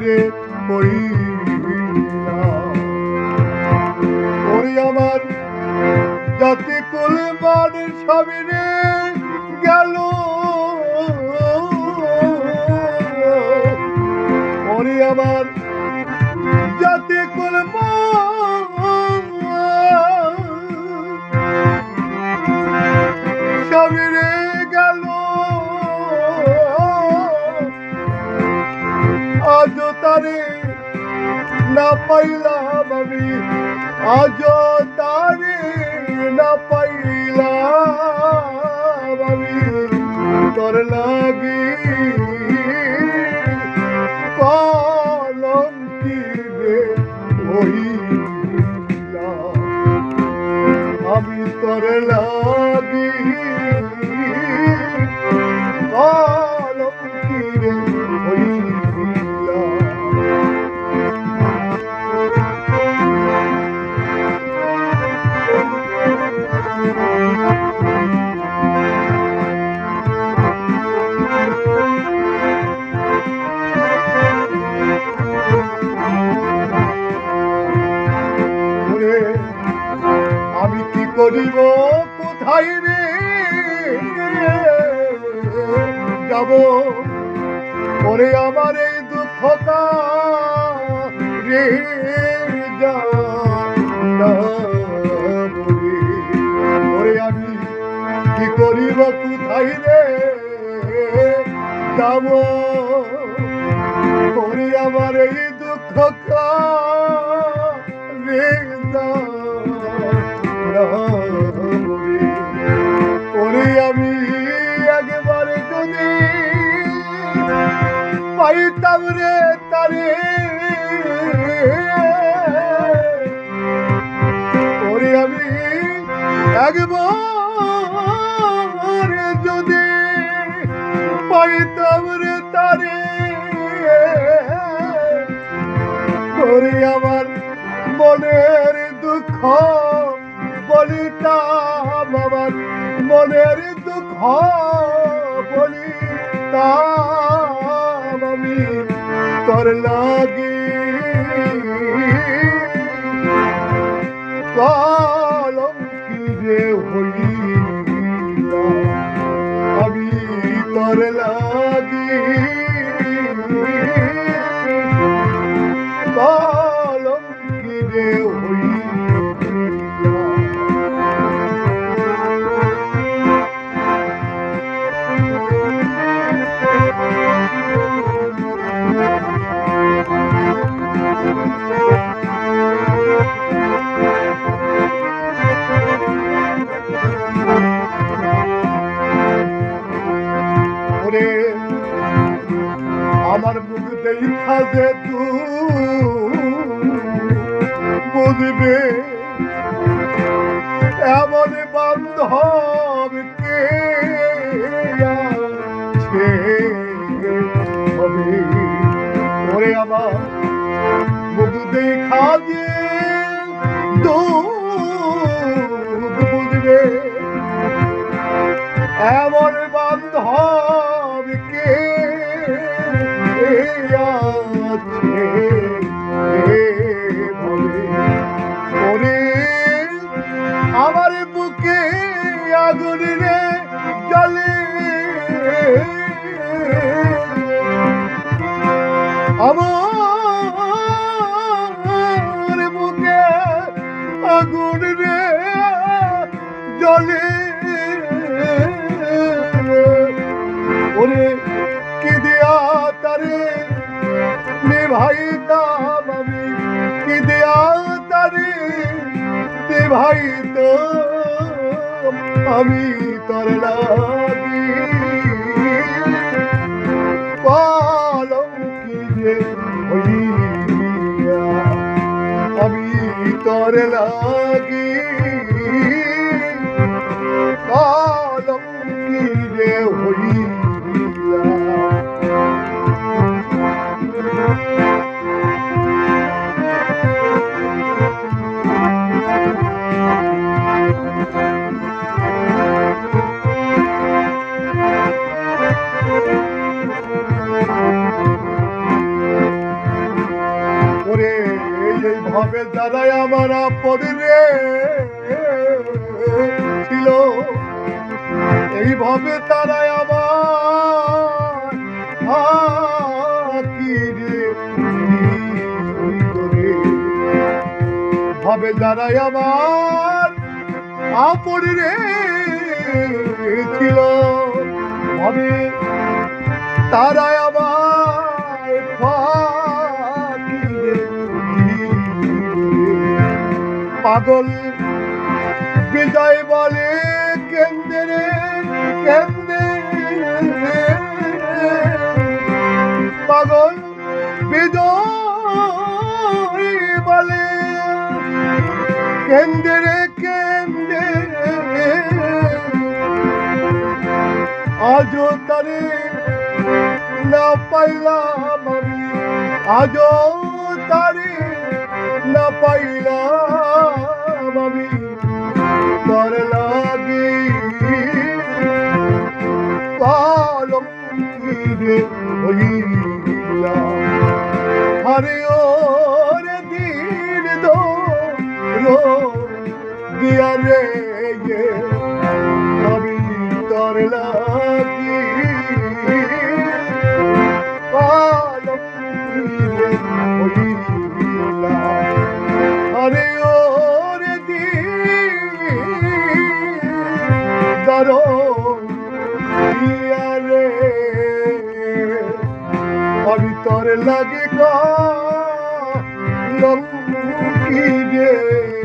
রে হইলা ওরে আমার জাতি কুল মানে সবই তারে না পাইলাম আমি আজ তারে না পাইলাম আমি। তোর লাগি কলম রে আমি তোর লাগি করিব কোথায় রে? যাব। ওরে আমার এই দুঃখ রে যা ওরে আমি কি করিব, কোথায় রে? যাব। ওরে আমার এই দুঃখ রে যা মনের দুঃখ বলিতাম আমার মনের দুঃখ বলিতাম আমি তোর লাগি। কলম কি রে হইলা আমি তোর লাগি। দেখা যে তুই বুঝবে এমন বান্ধব কে ওরে আমার মুখ দেখা যে বুঝবে এমন নিভাইতাম আমি কি দেয়া তারে নিভাইত আমি তোর লাগি পালম কি যে আমি তোর লাগি যারাই আমার আপদ রে ছিল। এইভাবে তারাই আমার ভাবে যারাই আমার আপদ রে ছিল। ভাবে তারাই পাগল। বিজয় বলে কেন্দ্রে কেন্দ্রে। পাগল, বিজয় বলে কেন্দ্রে কেন্দ্রে। আজও তারে না পাইলাম আমি। আজও তারে না পাইলাম আমি তোর লাগি পালম রে হইলাম আরে ও রে দিন দো দিয়া রে আমি তোর লাগি পালম রে হইলাম তোর লাগে গো লঙ্কি রে হইলাম